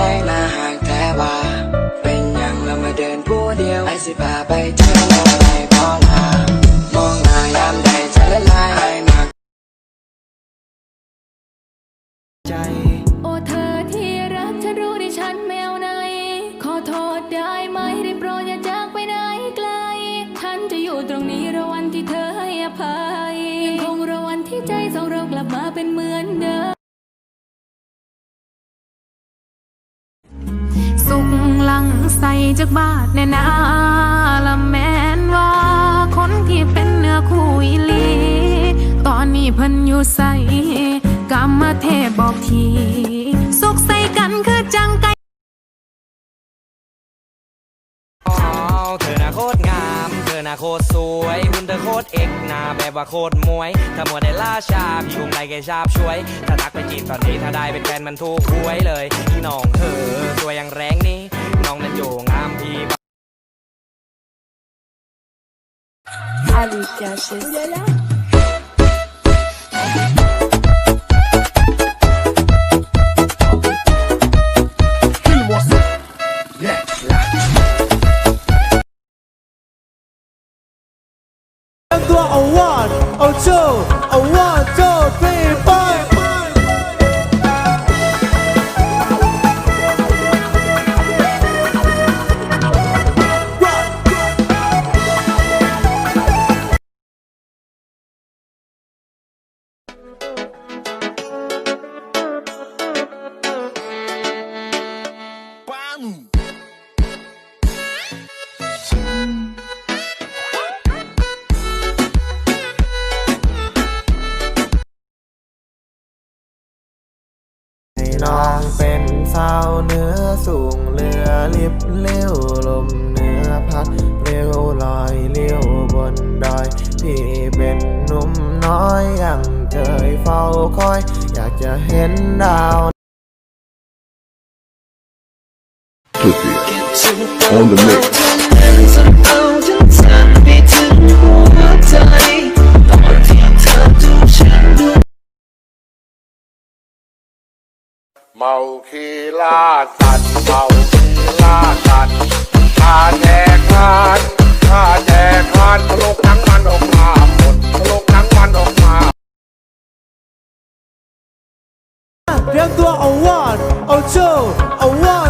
ได้นะหากแต่ว่า เป็นอย่างเรามาเดินผู้เดียว ไอสิพาไปเที่ยวแล้วไปมองหามองหายามใดจะละลายไอมักใจ โอเธอที่รักฉันรู้ดิฉันไม่เอาไหน ขอโทษได้ไหมได้โปรดอย่าจากไปไหนไกล ฉันจะอยู่ตรงนี้รอวันที่เธอให้อภัยังคงรอวันที่ใจสองเรากลับมาเป็นเหมือนเดิม ใส่จากบาทแน่นาละแมนว่า คนที่เป็นเนื้อคู่อีลี ตอนนี้เพิ่นอยู่ใส่กรรมเทพบอกทีสุขใส่กันคือจังไกอ๋อเธอน่ะโคตรงาม เธอน่ะโคตรสวยหุ่นเธอโคตรเอกหน้าแบบว่าโคตรมวย ถ้ามัวได้ล่าชาพี่คงได้แค่ชาบช่วย ถ้าทักไปจีบตอนนี้ถ้าได้เป็นแฟนมันถูกหวยเลยพี่น้องเธอสวยอย่างแรงนี่ น้องนั้นโยงามพี่ตั้งตัวเอา one เอา two เอา one two น้องเป็นสาวเนื้อสูงเรือลิบเลี้ยวลมเนื้อพัดเร็วลอยเลี้ยวบนดอย พี่เป็นหนุ่มน้อยยังเคยเฝ้าคอย อยากจะเห็นดาว on the mix. เมาคีล่าสัตว์เมาคีล่าสัตว์ข้าแดกทานข้าแดกทานตลกทั้งมันออกมาหมดตลกทั้งมันออกมาเตรียมตัวเอา one เอา two เอา one two